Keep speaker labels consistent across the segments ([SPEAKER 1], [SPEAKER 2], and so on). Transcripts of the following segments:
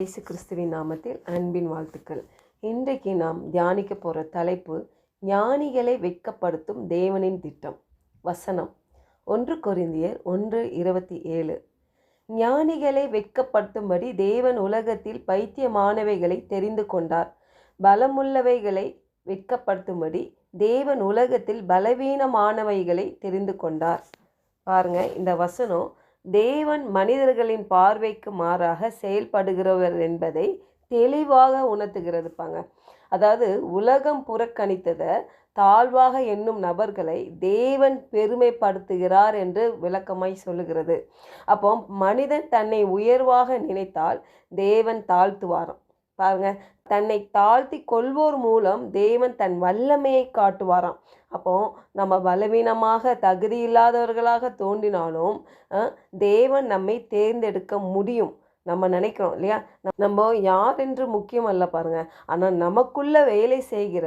[SPEAKER 1] இயேசு கிறிஸ்துவின் நாமத்தில் அன்பின் வாழ்த்துக்கள். இன்றைக்கு நாம் தியானிக்க போகிற தலைப்பு ஞானிகளை வெட்கப்படுத்தும் தேவனின் திட்டம். வசனம். ஒன்று கொரிந்தியர் ஒன்று இருபத்தி ஏழு. ஞானிகளை வெட்கப்படுத்தும்படி தேவன் உலகத்தில் பைத்தியமானவைகளை தெரிந்து கொண்டார். பலமுள்ளவைகளை வெட்கப்படுத்தும்படி தேவன் உலகத்தில் பலவீனமானவைகளை தெரிந்து கொண்டார். பாருங்க இந்த வசனம் தேவன் மனிதர்களின் பார்வைக்கு மாறாக செயல்படுகிறவர் என்பதை தெளிவாக உணர்த்துகிறதுப்பாங்க. அதாவது உலகம் புறக்கணித்ததை தாழ்வாக எண்ணும் நபர்களை தேவன் பெருமைப்படுத்துகிறார் என்று விளக்கமாய் சொல்லுகிறது. அப்போ மனிதன் தன்னை உயர்வாக நினைத்தால் தேவன் தாழ்த்துவாராம். பாருங்க. தன்னை தாழ்த்தி கொள்வோர் மூலம் தேவன் தன் வல்லமையை காட்டுவாராம். அப்போ நம்ம பலவீனமாக தகுதி இல்லாதவர்களாக தோன்றினாலும் தேவன் நம்மை தேர்ந்தெடுக்க முடியும். நம்ம நினைக்கிறோம் இல்லையா? நம்ம யார் என்று முக்கியம் அல்ல பாருங்கள் ஆனால் நமக்குள்ளே வேலை செய்கிற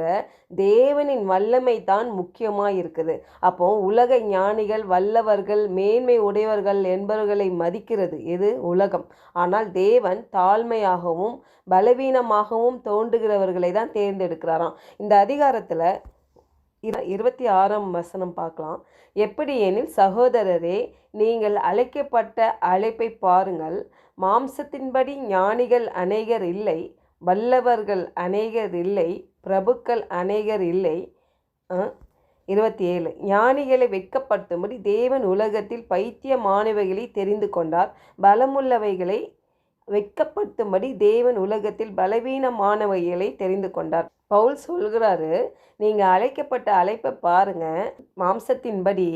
[SPEAKER 1] தேவனின் வல்லமை தான் முக்கியமாக இருக்குது. அப்போ உலக ஞானிகள் வல்லவர்கள் மேன்மை உடையவர்கள் என்பவர்களை மதிக்கிறது எது? உலகம். ஆனால் தேவன் தாழ்மையாகவும் பலவீனமாகவும் தோன்றுகிறவர்களை தான் தேர்ந்தெடுக்கிறாராம். இந்த அதிகாரத்தில் இரு- இருபத்தி ஆறாம் வசனம் பார்க்கலாம். எப்படி எனில் சகோதரரே நீங்கள் அழைக்கப்பட்ட அழைப்பை பாருங்கள். மாம்சத்தின்படி ஞானிகள் அநேகர் இல்லை வல்லவர்கள் அநேகர் இல்லை பிரபுக்கள் அநேகர் இல்லை. இருபத்தி ஏழு ஞானிகளை வெட்கப்படுத்தும்படி தேவன் உலகத்தில் பைத்தியமானவைகளை தெரிந்து கொண்டார். பலமுள்ளவைகளை வெட்கப்படுத்தும்படி தேவன் உலகத்தில் பலவீனமானவைகளை தெரிந்து கொண்டார். பவுல் சொல்கிறாரு நீங்கள் அழைக்கப்பட்ட அழைப்பை பாருங்கள் மாம்சத்தின்படி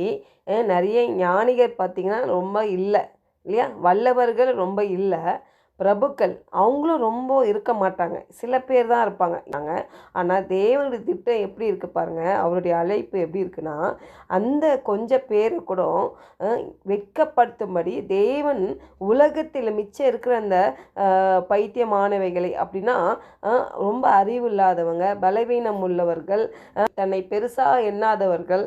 [SPEAKER 1] நிறைய ஞானிகர் பார்த்தீங்கன்னா ரொம்ப இல்லை இல்லையா? வல்லவர்கள் ரொம்ப இல்லை. பிரபுக்கள் அவங்களும் ரொம்ப இருக்க மாட்டாங்க. சில பேர் தான் இருப்பாங்க. நாங்கள் ஆனால் தேவனுடைய திட்டம் எப்படி இருக்குது பாருங்க அவருடைய அழைப்பு எப்படி இருக்குன்னா அந்த கொஞ்ச பேர் கூட வெட்கப்படுத்தும்படி தேவன் உலகத்தில் மிச்சம் இருக்கிற அந்த பைத்தியமானவைகளை அப்படின்னா ரொம்ப அறிவு இல்லாதவங்க பலவீனம் உள்ளவர்கள் தன்னை பெருசாக எண்ணாதவர்கள்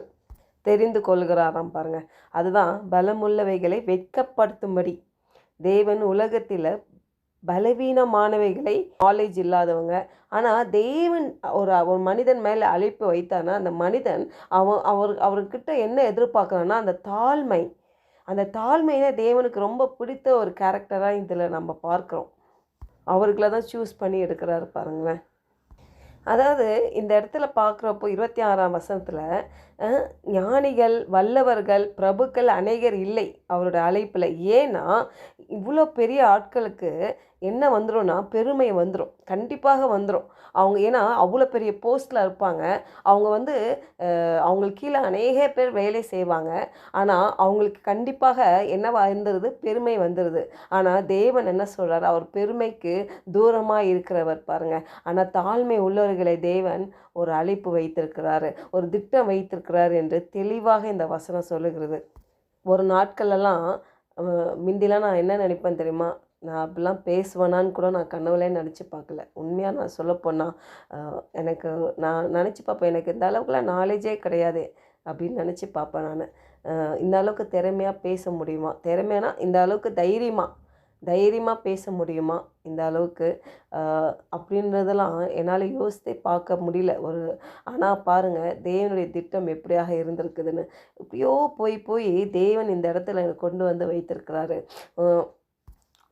[SPEAKER 1] தெரிந்து கொள்கிறாராம் பாருங்கள் அதுதான் பலமுள்ளவைகளை வெட்கப்படுத்தும்படி தேவன் உலகத்தில் பலவீனமானவைகளை நாலேஜ் இல்லாதவங்க. ஆனால் தேவன் ஒரு ஒரு மனிதன் மேலே அழைப்பு வைத்தானா அந்த மனிதன் அவன் அவர் அவர்கிட்ட என்ன எதிர்பார்க்குறான்னா அந்த தாழ்மை. அந்த தாழ்மையை தேவனுக்கு ரொம்ப பிடித்த ஒரு கேரக்டராக இதில் நம்ம பார்க்குறோம். அவர்களை தான் சூஸ் பண்ணி எடுக்கிறாரு பாருங்களேன். அதாவது இந்த இடத்துல பார்க்குறப்போ இருபத்தி ஆறாம் வசனத்தில் ஞானிகள் வல்லவர்கள் பிரபுக்கள் அநேகர் இல்லை அவரோட அழைப்பில். ஏன்னா இவ்வளோ பெரிய ஆட்களுக்கு என்ன வந்துடும்னா பெருமை வந்துடும் கண்டிப்பாக வந்துடும் அவங்க ஏன்னா அவ்வளோ பெரிய போஸ்ட்டில் இருப்பாங்க. அவங்க வந்து அவங்களுக்கு கீழே அநேக பேர் வேலை செய்வாங்க. ஆனால் அவங்களுக்கு கண்டிப்பாக என்னவா இருந்துருது? பெருமை வந்துடுது ஆனால் தேவன் என்ன சொல்கிறார் அவர் பெருமைக்கு தூரமாக இருக்கிறவர் பாருங்க. ஆனால் தாழ்மை உள்ளவர்களை தேவன் ஒரு அழைப்பு வைத்திருக்கிறாரு. ஒரு திட்டம் வைத்திருக்கிறார் என்று தெளிவாக இந்த வசனம் சொல்லுகிறது. ஒரு நாட்களெல்லாம் முந்திலாம் நான் என்ன நினைப்பேன் தெரியுமா? நான் அப்படிலாம் பேசுவேனான்னு கூட நான் கனவுலே நினச்சி பார்க்கல. உண்மையாக நான் சொல்லப்போனால் எனக்கு நான் நினச்சி பார்ப்பேன். எனக்கு இந்த அளவுக்குலாம் நாலேஜே கிடையாது அப்படின்னு நினச்சி பார்ப்பேன் நான். இந்த அளவுக்கு திறமையாக பேச முடியுமா? திறமையானா இந்த அளவுக்கு தைரியமாக தைரியமாக பேச முடியுமா இந்த அளவுக்கு? அப்படின்றதெல்லாம் என்னால் யோசித்தே பார்க்க முடியல. ஒரு ஆனால் பாருங்கள் தேவனுடைய திட்டம் எப்படியாக இருந்திருக்குதுன்னு. எப்படியோ போய் போய் தேவன் இந்த இடத்துல எனக்கு கொண்டு வந்து வைத்திருக்கிறாரு.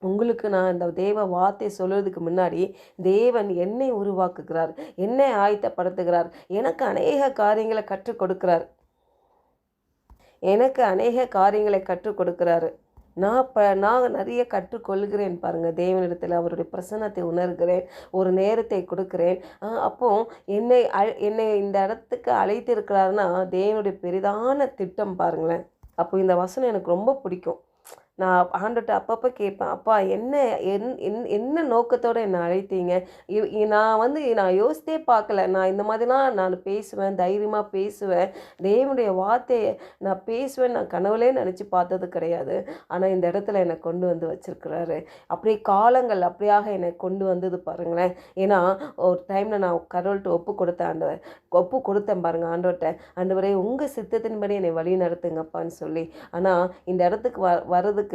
[SPEAKER 1] உங்களுக்கு நான் இந்த தேவ வார்த்தை சொல்கிறதுக்கு முன்னாடி தேவன் என்னை உருவாக்குகிறார் என்னை ஆயத்தப்படுத்துகிறார் எனக்கு அநேக காரியங்களை கற்றுக் கொடுக்கிறார். எனக்கு அநேக காரியங்களை கற்றுக் கொடுக்கிறாரு. நான் ப நான் நிறைய கற்றுக்கொள்கிறேன் பாருங்கள் தேவனிடத்தில் அவருடைய பிரசன்னத்தை உணர்கிறேன் ஒரு நேரத்தை கொடுக்குறேன். அப்போது அப்போ என்னை அழ- என்னை இந்த இடத்துக்கு அழைத்திருக்கிறாருன்னா தேவனுடைய பெரிதான திட்டம் பாருங்களேன். அப்போ இந்த வசனம் எனக்கு ரொம்ப பிடிக்கும். நான் ஆண்டுகிட்ட அப்பப்போ கேட்பேன் அப்பா என்ன என் என்- என்ன நோக்கத்தோடு என்னை அழைத்தீங்க? இ- நான் வந்து நான் யோசித்தே பார்க்கல. நான் இந்த மாதிரிலாம் நான் பேசுவேன் தைரியமாக பேசுவேன். தேவனுடைய வார்த்தையை நான் பேசுவேன் நான் கனவுலே நினச்சி பார்த்தது கிடையாது. ஆனால் இந்த இடத்துல என்னை கொண்டு வந்து வச்சிருக்கிறாரு. அப்படியே காலங்கள் அப்படியாக என்னை கொண்டு வந்தது பாருங்களேன். ஏன்னா ஒரு டைமில் நான் கடவுள்கிட்ட ஒப்பு கொடுத்தேன் ஆண்டவர் ஒப்பு கொடுத்தேன் பாருங்க ஆண்டவர்கிட்ட. ஆண்டவரே உங்கள் சித்தத்தின்படி என்னை வழி நடத்துங்கப்பான்னு சொல்லி. ஆனால் இந்த இடத்துக்கு வ வர்றதுக்கு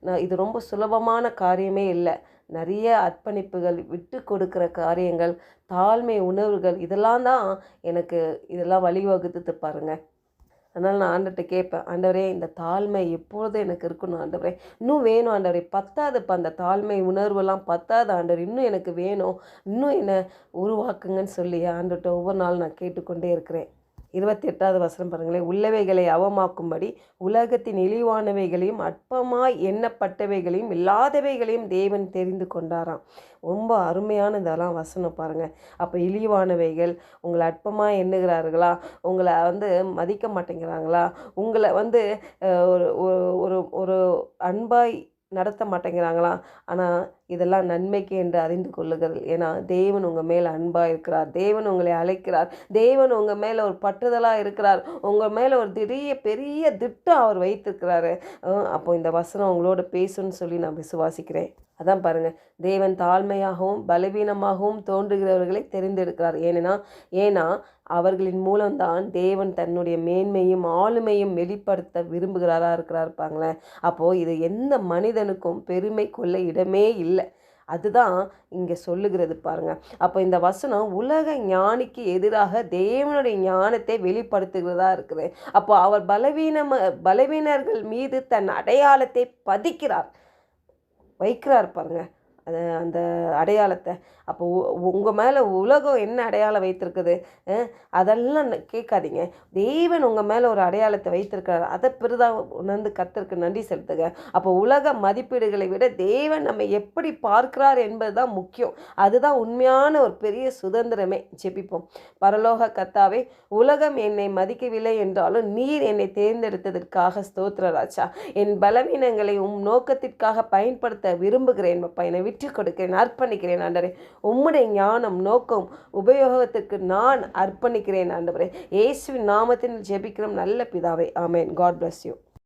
[SPEAKER 1] நான் இது ரொம்ப சுலபமான காரியமே இல்லை. நிறைய அர்ப்பணிப்புகள் விட்டு கொடுக்குற காரியங்கள் தாழ்மை உணர்வுகள் இதெல்லாம் தான் எனக்கு இதெல்லாம் வழிவகுத்து பாருங்கள் அதனால் நான் ஆண்டர்கிட்ட கேட்பேன் ஆண்டவரே இந்த தாழ்மை எப்பொழுதும் எனக்கு இருக்கணும் ஆண்டவரே இன்னும் வேணும் ஆண்டவரே பத்தாதுப்பா அந்த தாழ்மை உணர்வெல்லாம் பத்தாது ஆண்டவர் இன்னும் எனக்கு வேணும் இன்னும் என்னை உருவாக்குங்கன்னு சொல்லி ஆண்டவர்கிட்ட ஒவ்வொரு நாளும் நான் கேட்டுக்கொண்டே இருக்கிறேன். இருபத்தி எட்டாவது வசனம் பாருங்களேன் உள்ளவைகளை அவமாக்கும்படி உலகத்தின் இழிவானவைகளையும் அற்பமாய் எண்ணப்பட்டவைகளையும் இல்லாதவைகளையும் தேவன் தெரிந்து கொண்டாராம். ரொம்ப அருமையான இதெல்லாம் வசனம் பாருங்கள் அப்போ இழிவானவைகள் உங்களை அற்பமாக எண்ணுகிறார்களா? உங்களை வந்து மதிக்க மாட்டேங்கிறாங்களா? உங்களை வந்து ஒரு ஒரு- ஒரு ஒரு அன்பாய் நடத்த மாட்டேங்கிறாங்களா? ஆனால் இதெல்லாம் நன்மைக்கு என்று அறிந்து கொள்ளுங்கள். ஏன்னா தேவன் உங்கள் மேலே அன்பாக இருக்கிறார். தேவன் உங்களை அழைக்கிறார். தேவன் உங்கள் மேலே ஒரு பற்றுதலாக இருக்கிறார். உங்கள் மேலே ஒரு திடீர் பெரிய திட்டம் அவர் வைத்திருக்கிறாரு. அப்போ இந்த வசனம் உங்களோட பேசுன்னு சொல்லி நான் விசுவாசிக்கிறேன். அதான் பாருங்கள் தேவன் தாழ்மையாகவும் பலவீனமாகவும் தோன்றுகிறவர்களை தெரிந்தெடுக்கிறார். ஏன்னா ஏன்னா அவர்களின் மூலம்தான் தேவன் தன்னுடைய மேன்மையும் ஆளுமையும் வெளிப்படுத்த விரும்புகிறாரா இருக்கிறார் பாங்களேன் அப்போது இது எந்த மனிதனுக்கும் பெருமை கொள்ள இடமே இல்லை. அதுதான் இங்கே சொல்லுகிறது பாருங்க. அப்போ இந்த வசனம் உலக ஞானிக்கு எதிராக தேவனுடைய ஞானத்தை வெளிப்படுத்துகிறதா இருக்குது அப்போ அவர் பலவீனம பலவீனர்கள் மீது தன் அடையாளத்தை பதிக்கிறார். வைக்கிறார் பாருங்கள் அது அந்த அடையாளத்தை. அப்போ உங்கள் மேலே உலகம் என்ன அடையாளம் வைத்திருக்குது? அதெல்லாம் கேட்காதீங்க. தேவன் உங்கள் மேலே ஒரு அடையாளத்தை வைத்திருக்கிறார். அதை பெரிதாக உணர்ந்து கத்திருக்கு நன்றி செலுத்துங்க. அப்போ உலக மதிப்பீடுகளை விட தேவன் நம்ம எப்படி பார்க்கிறார் என்பது தான் முக்கியம். அதுதான் உண்மையான ஒரு பெரிய சுதந்திரமே. ஜெபிப்போம். பரலோக கத்தாவே உலகம் என்னை மதிக்கவில்லை என்றாலும் நீர் என்னை தேர்ந்தெடுத்ததற்காக ஸ்தோத்திர ராஜா. என் பலவீனங்களை உம் நோக்கத்திற்காக பயன்படுத்த விரும்புகிறேன் அப்பா. என்னை விட்டு கொடுக்கிறேன் அர்ப்பணிக்கிறேன் ஆண்டவரே. உம்முடைய ஞானம் நோக்கம் உபயோகத்துக்கு நான் அர்ப்பணிக்கிறேன் ஆண்டவரே. இயேசுவின் நாமத்தில் ஜெபிக்கிறோம். நல்ல பிதாவை. ஆமேன். God bless you